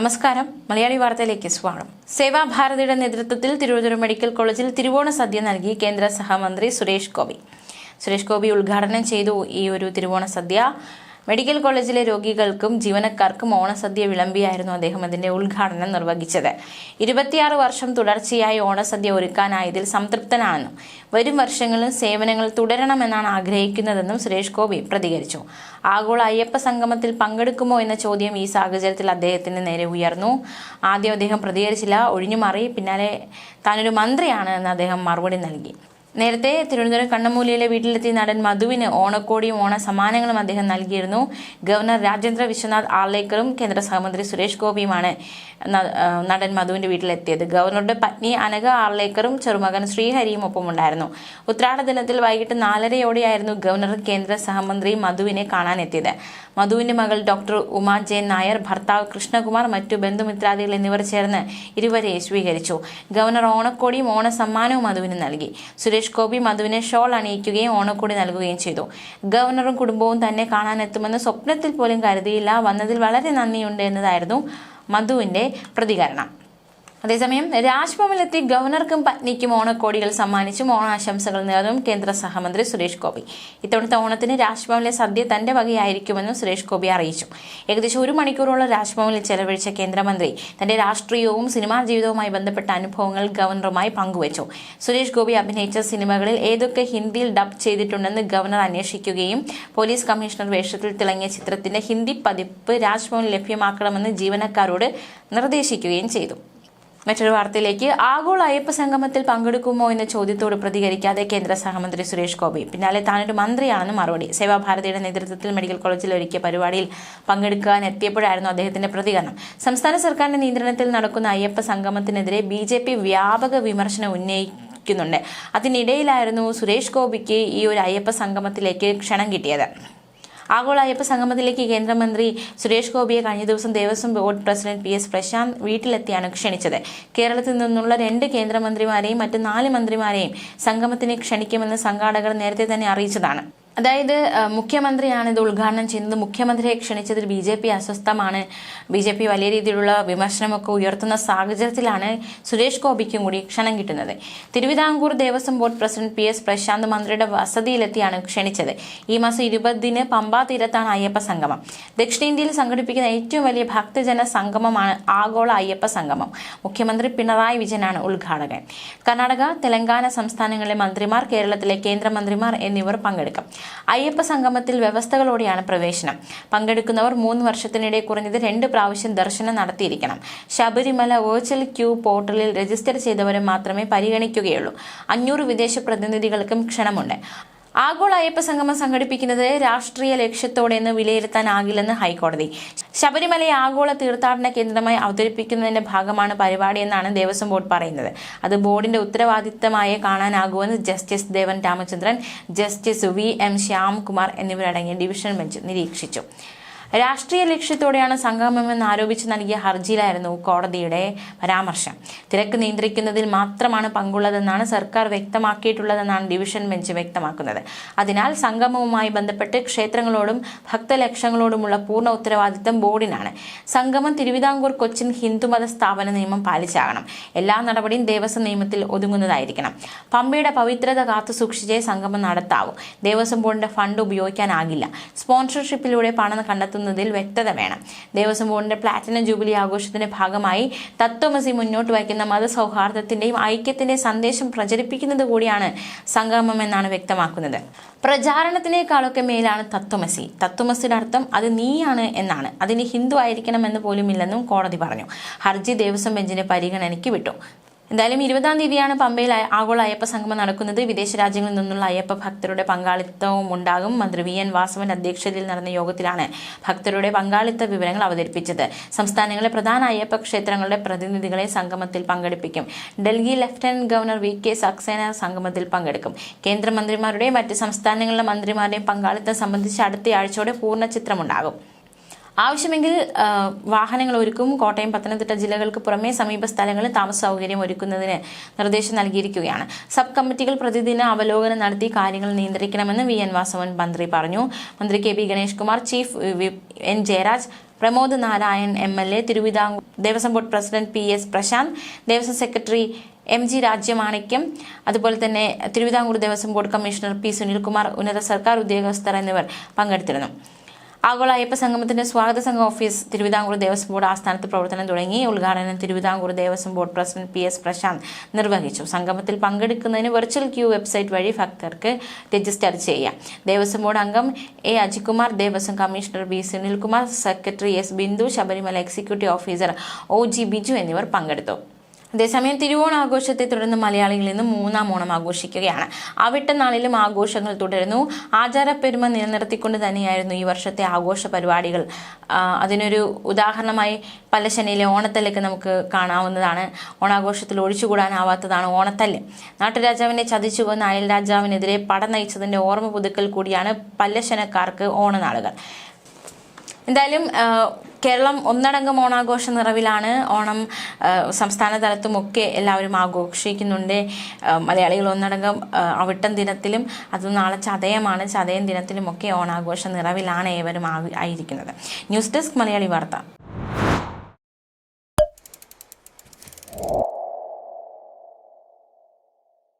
നമസ്കാരം. മലയാളി വാർത്തയിലേക്ക് സ്വാഗതം. സേവാഭാരതിയുടെ നേതൃത്വത്തിൽ തിരുവനന്തപുരം മെഡിക്കൽ കോളേജിൽ തിരുവോണ സദ്യ നൽകി കേന്ദ്ര സഹമന്ത്രി സുരേഷ് ഗോപി. സുരേഷ് ഗോപി ഉദ്ഘാടനം ചെയ്തു ഈ ഒരു തിരുവോണ സദ്യ. മെഡിക്കൽ കോളേജിലെ രോഗികൾക്കും ജീവനക്കാർക്കും ഓണസദ്യ വിളമ്പിയായിരുന്നു അദ്ദേഹം അതിന്റെ ഉദ്ഘാടനം നിർവഹിച്ചത്. ഇരുപത്തിയാറ് വർഷം തുടർച്ചയായി ഓണസദ്യ ഒരുക്കാനായതിൽ സംതൃപ്തനാണെന്നും വരും വർഷങ്ങളിലും സേവനങ്ങൾ തുടരണമെന്നാണ് ആഗ്രഹിക്കുന്നതെന്നും സുരേഷ് ഗോപി പ്രതികരിച്ചു. ആഗോള അയ്യപ്പ സംഗമത്തിൽ പങ്കെടുക്കുമോ എന്ന ചോദ്യം ഈ സാഹചര്യത്തിൽ അദ്ദേഹത്തിന് നേരെ ഉയർന്നു. ആദ്യം അദ്ദേഹം പ്രതികരിച്ചില്ല ഒഴിഞ്ഞുമാറി. പിന്നാലെ താനൊരു മന്ത്രിയാണ് എന്ന് അദ്ദേഹം മറുപടി നൽകി. നേരത്തെ തിരുവനന്തപുരം കണ്ണമൂലിയിലെ വീട്ടിലെത്തിയ നടൻ മധുവിന് ഓണക്കോടിയും ഓണ സമ്മാനങ്ങളും അദ്ദേഹം നൽകിയിരുന്നു. ഗവർണർ രാജേന്ദ്ര വിശ്വനാഥ് ആർലേക്കറും കേന്ദ്ര സഹമന്ത്രി സുരേഷ് ഗോപിയുമാണ് നടൻ മധുവിന്റെ വീട്ടിലെത്തിയത്. ഗവർണറുടെ പത്നി അനഘ ആർലേക്കറും ചെറുമകൻ ശ്രീഹരിയും ഒപ്പമുണ്ടായിരുന്നു. ഉത്രാട ദിനത്തിൽ വൈകിട്ട് നാലരയോടെയായിരുന്നു ഗവർണർ കേന്ദ്ര സഹമന്ത്രി മധുവിനെ കാണാനെത്തിയത്. മധുവിന്റെ മകൾ ഡോക്ടർ ഉമാ ജയൻ നായർ ഭർത്താവ് കൃഷ്ണകുമാർ മറ്റു ബന്ധുമിത്രാദികൾ എന്നിവർ ചേർന്ന് ഇരുവരെ സ്വീകരിച്ചു. ഗവർണർ ഓണക്കോടിയും ഓണ സമ്മാനവും മധുവിന് നൽകി. സുരേഷ് ഗോപി മധുവിനെ ഷോൾ അണിയിക്കുകയും ഓണക്കൂടി നൽകുകയും ചെയ്തു. ഗവർണറും കുടുംബവും തന്നെ കാണാനെത്തുമെന്ന് സ്വപ്നത്തിൽ പോലും കരുതിയില്ല. വന്നതിൽ വളരെ നന്ദിയുണ്ട് എന്നതായിരുന്നു മധുവിന്റെ പ്രതികരണം. അതേസമയം രാജ്ഭവനിലെത്തി ഗവർണർക്കും പത്നിക്കും ഓണക്കോടികൾ സമ്മാനിച്ചും ഓണാശംസകൾ നേർന്നും കേന്ദ്ര സഹമന്ത്രി സുരേഷ് ഗോപി. ഇത്തവണത്തെ ഓണത്തിന് രാജ്ഭവനിലെ സദ്യ തന്റെ വകയായിരിക്കുമെന്നും സുരേഷ് ഗോപി അറിയിച്ചു. ഏകദേശം ഒരു മണിക്കൂറോളം രാജ്ഭവനിൽ ചെലവഴിച്ച കേന്ദ്രമന്ത്രി തന്റെ രാഷ്ട്രീയവും സിനിമാ ജീവിതവുമായി ബന്ധപ്പെട്ട അനുഭവങ്ങൾ ഗവർണറുമായി പങ്കുവച്ചു. സുരേഷ് ഗോപി അഭിനയിച്ച സിനിമകളിൽ ഏതൊക്കെ ഹിന്ദിയിൽ ഡബ് ചെയ്തിട്ടുണ്ടെന്ന് ഗവർണർ അന്വേഷിക്കുകയും പോലീസ് കമ്മീഷണർ വേഷത്തിൽ തിളങ്ങിയ ചിത്രത്തിന്റെ ഹിന്ദി പതിപ്പ് രാജ്ഭവനിൽ ലഭ്യമാക്കണമെന്ന് ജീവനക്കാരോട് നിർദ്ദേശിക്കുകയും ചെയ്തു. മറ്റൊരു വാർത്തയിലേക്ക് ആഗോള അയ്യപ്പ സംഗമത്തിൽ പങ്കെടുക്കുമോ എന്ന ചോദ്യത്തോട് പ്രതികരിക്കാതെ കേന്ദ്ര സഹമന്ത്രി സുരേഷ് ഗോപി. പിന്നാലെ താനൊരു മന്ത്രിയാണെന്ന് മറുപടി. സേവാഭാരതിയുടെ നേതൃത്വത്തിൽ മെഡിക്കൽ കോളേജിൽ ഒരുക്കിയ പരിപാടിയിൽ പങ്കെടുക്കാൻ എത്തിയപ്പോഴായിരുന്നു അദ്ദേഹത്തിന്റെ പ്രതികരണം. സംസ്ഥാന സർക്കാരിന്റെ നിയന്ത്രണത്തിൽ നടക്കുന്ന അയ്യപ്പ സംഗമത്തിനെതിരെ ബി വ്യാപക വിമർശനം ഉന്നയിക്കുന്നുണ്ട്. അതിനിടയിലായിരുന്നു സുരേഷ് ഗോപിക്ക് ഈ ഒരു അയ്യപ്പ സംഗമത്തിലേക്ക് ക്ഷണം കിട്ടിയത്. ആഗോള അയ്യപ്പ സംഗമത്തിലേക്ക് കേന്ദ്രമന്ത്രി സുരേഷ് ഗോപിയെ കഴിഞ്ഞ ദിവസം Devaswom board president P S Prashanth വീട്ടിലെത്തിയാണ് ക്ഷണിച്ചത്. കേരളത്തിൽ നിന്നുള്ള രണ്ട് കേന്ദ്രമന്ത്രിമാരെയും മറ്റ് നാല് മന്ത്രിമാരെയും സംഗമത്തിന് ക്ഷണിക്കുമെന്ന് സംഘാടകർ നേരത്തെ തന്നെ അറിയിച്ചതാണ്. അതായത് മുഖ്യമന്ത്രിയാണ് ഇത് ഉദ്ഘാടനം ചെയ്യുന്നത്. മുഖ്യമന്ത്രിയെ ക്ഷണിച്ചതിൽ ബി ജെ പി അസ്വസ്ഥമാണ്. ബി ജെ പി വലിയ രീതിയിലുള്ള വിമർശനമൊക്കെ ഉയർത്തുന്ന സാഹചര്യത്തിലാണ് സുരേഷ് ഗോപിക്കും കൂടി ക്ഷണം കിട്ടുന്നത്. Thiruvithamkoor Devaswom board president P S Prashanth മന്ത്രിയുടെ വസതിയിലെത്തിയാണ് ക്ഷണിച്ചത്. ഈ മാസം ഇരുപതിന് പമ്പാ തീരത്താണ് അയ്യപ്പ സംഗമം. ദക്ഷിണേന്ത്യയിൽ സംഘടിപ്പിക്കുന്ന ഏറ്റവും വലിയ ഭക്തജന സംഗമമാണ് ആഗോള അയ്യപ്പ സംഗമം. മുഖ്യമന്ത്രി പിണറായി വിജയനാണ് ഉദ്ഘാടകൻ. കർണാടക തെലങ്കാന സംസ്ഥാനങ്ങളിലെ മന്ത്രിമാർ കേരളത്തിലെ കേന്ദ്രമന്ത്രിമാർ എന്നിവർ പങ്കെടുക്കും. അയ്യപ്പ സംഗമത്തിൽ വ്യവസ്ഥകളോടെയാണ് പ്രവേശനം. പങ്കെടുക്കുന്നവർ മൂന്ന് വർഷത്തിനിടെ കുറഞ്ഞത് രണ്ട് പ്രാവശ്യം ദർശനം നടത്തിയിരിക്കണം. ശബരിമല വെർച്വൽ ക്യൂ പോർട്ടലിൽ രജിസ്റ്റർ ചെയ്തവരെ മാത്രമേ പരിഗണിക്കുകയുള്ളൂ. അഞ്ഞൂറ് വിദേശ പ്രതിനിധികൾക്കും ക്ഷണമുണ്ട്. ആഗോള അയ്യപ്പ സംഗമം സംഘടിപ്പിക്കുന്നത് രാഷ്ട്രീയ ലക്ഷ്യത്തോടെ എന്ന് വിലയിരുത്താനാകില്ലെന്ന് ഹൈക്കോടതി. ശബരിമലയെ ആഗോള തീർത്ഥാടന കേന്ദ്രമായി അവതരിപ്പിക്കുന്നതിന്റെ ഭാഗമാണ് പരിപാടി എന്നാണ് ദേവസ്വം ബോർഡ് പറയുന്നത്. അത് ബോർഡിന്റെ ഉത്തരവാദിത്തമായി കാണാനാകുമെന്ന് justice Devan Ramachandran justice V M Shyamkumar എന്നിവരടങ്ങിയ ഡിവിഷൻ ബെഞ്ച് നിരീക്ഷിച്ചു. രാഷ്ട്രീയ ലക്ഷ്യത്തോടെയാണ് സംഗമമെന്ന് ആരോപിച്ച് നൽകിയ ഹർജിയിലായിരുന്നു കോടതിയുടെ പരാമർശം. തിരക്ക് നിയന്ത്രിക്കുന്നതിൽ മാത്രമാണ് പങ്കുള്ളതെന്നാണ് സർക്കാർ വ്യക്തമാക്കിയിട്ടുള്ളതെന്നാണ് ഡിവിഷൻ ബെഞ്ച് വ്യക്തമാക്കുന്നത്. അതിനാൽ സംഗമവുമായി ബന്ധപ്പെട്ട് ക്ഷേത്രങ്ങളോടും ഭക്തലക്ഷങ്ങളോടുമുള്ള പൂർണ ഉത്തരവാദിത്തം ബോർഡിനാണ്. സംഗമം തിരുവിതാംകൂർ കൊച്ചിൻ ഹിന്ദുമത സ്ഥാപന നിയമം പാലിച്ചാകണം. എല്ലാ നടപടിയും ദേവസ്വം നിയമത്തിൽ ഒതുങ്ങുന്നതായിരിക്കണം. പമ്പയുടെ പവിത്രത കാത്തു സൂക്ഷിച്ചേ സംഗമം നടത്താവൂ. ദേവസ്വം ബോർഡിന്റെ ഫണ്ട് ഉപയോഗിക്കാനാകില്ല. സ്പോൺസർഷിപ്പിലൂടെ പണം കണ്ടെത്തുന്നതിൽ വ്യക്തത വേണം. ദേവസ്വം ബോർഡിന്റെ പ്ലാറ്റിനം ജൂബിലി ആഘോഷത്തിന്റെ ഭാഗമായി തത്വമസി മുന്നോട്ട് വയ്ക്കുന്ന മതസൗഹാർദ്ദത്തിന്റെയും ഐക്യത്തിന്റെയും സന്ദേശം പ്രചരിപ്പിക്കുന്നത് കൂടിയാണ് സംഗമം എന്നാണ് വ്യക്തമാക്കുന്നത്. പ്രചാരണത്തിനേക്കാളൊക്കെ മേലാണ് തത്വമസി. തത്വമസിയുടെ അർത്ഥം അത് നീയാണ് എന്നാണ്. അതിന് ഹിന്ദു ആയിരിക്കണം ആയിരിക്കണമെന്ന് പോലുമില്ലെന്നും കോടതി പറഞ്ഞു. ഹർജി ദേവസ്വം ബെഞ്ചിന്റെ പരിഗണനയ്ക്ക് വിട്ടു. എന്തായാലും ഇരുപതാം തീയതിയാണ് പമ്പയിൽ ആഗോള അയ്യപ്പ സംഗമം നടക്കുന്നത്. വിദേശ രാജ്യങ്ങളിൽ നിന്നുള്ള അയ്യപ്പ ഭക്തരുടെ പങ്കാളിത്തവും ഉണ്ടാകും. മന്ത്രി വി എൻ വാസവൻ അധ്യക്ഷതയിൽ നടന്ന യോഗത്തിലാണ് ഭക്തരുടെ പങ്കാളിത്ത വിവരങ്ങൾ അവതരിപ്പിച്ചത്. സംസ്ഥാനങ്ങളിലെ പ്രധാന അയ്യപ്പ ക്ഷേത്രങ്ങളുടെ പ്രതിനിധികളെ സംഗമത്തിൽ പങ്കെടുപ്പിക്കും. Delhi lieutenant governor V K Saxena സംഗമത്തിൽ പങ്കെടുക്കും. കേന്ദ്രമന്ത്രിമാരുടെയും മറ്റ് സംസ്ഥാനങ്ങളിലെ മന്ത്രിമാരുടെയും പങ്കാളിത്തം സംബന്ധിച്ച് അടുത്ത ആഴ്ചയോടെ പൂർണ ചിത്രമുണ്ടാകും. ആവശ്യമെങ്കിൽ വാഹനങ്ങൾ ഒരുക്കും. കോട്ടയം പത്തനംതിട്ട ജില്ലകൾക്ക് പുറമെ സമീപ സ്ഥലങ്ങളിൽ താമസ സൗകര്യം ഒരുക്കുന്നതിന് നിർദ്ദേശം നൽകിയിരിക്കുകയാണ്. സബ് കമ്മിറ്റികൾ പ്രതിദിന അവലോകനം നടത്തി കാര്യങ്ങൾ നിയന്ത്രിക്കണമെന്ന് വി. എൻ. വാസവൻ മന്ത്രി പറഞ്ഞു. മന്ത്രി K. P. Ganesh Kumar chief N. Jayaraj Pramod Narayan M. L. A Thiruvithamkoor Devaswom board president P. S. Prashanth Devaswom secretary M. G. Rajyamanikyam അതുപോലെ തന്നെ Thiruvithamkoor Devaswom board commissioner P. Sunilkumar ഉന്നത സർക്കാർ ഉദ്യോഗസ്ഥർ എന്നിവർ പങ്കെടുത്തിരുന്നു. ആഗോള അയ്യപ്പ സംഗമത്തിന്റെ സ്വാഗത സംഘം ഓഫീസ് തിരുവിതാംകൂർ ദേവസ്വം ബോർഡ് ആസ്ഥാനത്ത് പ്രവർത്തനം തുടങ്ങി. ഉദ്ഘാടനം Thiruvithamkoor Devaswom board president P S Prashanth നിർവഹിച്ചു. സംഗമത്തിൽ പങ്കെടുക്കുന്നതിന് വെർച്വൽ ക്യൂ വെബ്സൈറ്റ് വഴി ഭക്തർക്ക് രജിസ്റ്റർ ചെയ്യാം. ദേവസ്വം ബോർഡ് അംഗം A Ajikumar Devaswom commissioner B Sunilkumar secretary S Bindu Sabarimala executive officer O G Biju എന്നിവർ പങ്കെടുത്തു. അതേസമയം തിരുവോണ ആഘോഷത്തെ തുടർന്ന് മലയാളികൾ ഇന്ന് മൂന്നാം ഓണം ആഘോഷിക്കുകയാണ്. അവിട്ട നാളിലും ആഘോഷങ്ങൾ തുടരുന്നു. ആചാരപ്പെരുമ നിലനിർത്തിക്കൊണ്ട് തന്നെയായിരുന്നു ഈ വർഷത്തെ ആഘോഷ പരിപാടികൾ. അതിനൊരു ഉദാഹരണമായി പല്ലശ്ശനിയിലെ ഓണത്തല്ലൊക്കെ നമുക്ക് കാണാവുന്നതാണ്. ഓണാഘോഷത്തിൽ ഒഴിച്ചുകൂടാനാവാത്തതാണ് ഓണത്തല്ല്. നാട്ടുരാജാവിനെ ചതിച്ചു കൊന്ന അയൽ രാജാവിനെതിരെ പട നയിച്ചതിന്റെ ഓർമ്മ പുതുക്കൽ കൂടിയാണ് പല്ലശനക്കാർക്ക് ഓണനാളുകൾ. എന്തായാലും കേരളം ഒന്നടങ്കം ഓണാഘോഷ നിറവിലാണ്. ഓണം സംസ്ഥാന തലത്തുമൊക്കെ എല്ലാവരും ആഘോഷിക്കുന്നുണ്ട്. മലയാളികൾ ഒന്നടങ്കം അവിട്ടം ദിനത്തിലും അത് നാളെ ചതയമാണ്. ചതയം ദിനത്തിലുമൊക്കെ ഓണാഘോഷ നിറവിലാണ് ഏവരും ആയിരിക്കുന്നത്. ന്യൂസ് ഡെസ്ക് മലയാളി വാർത്ത.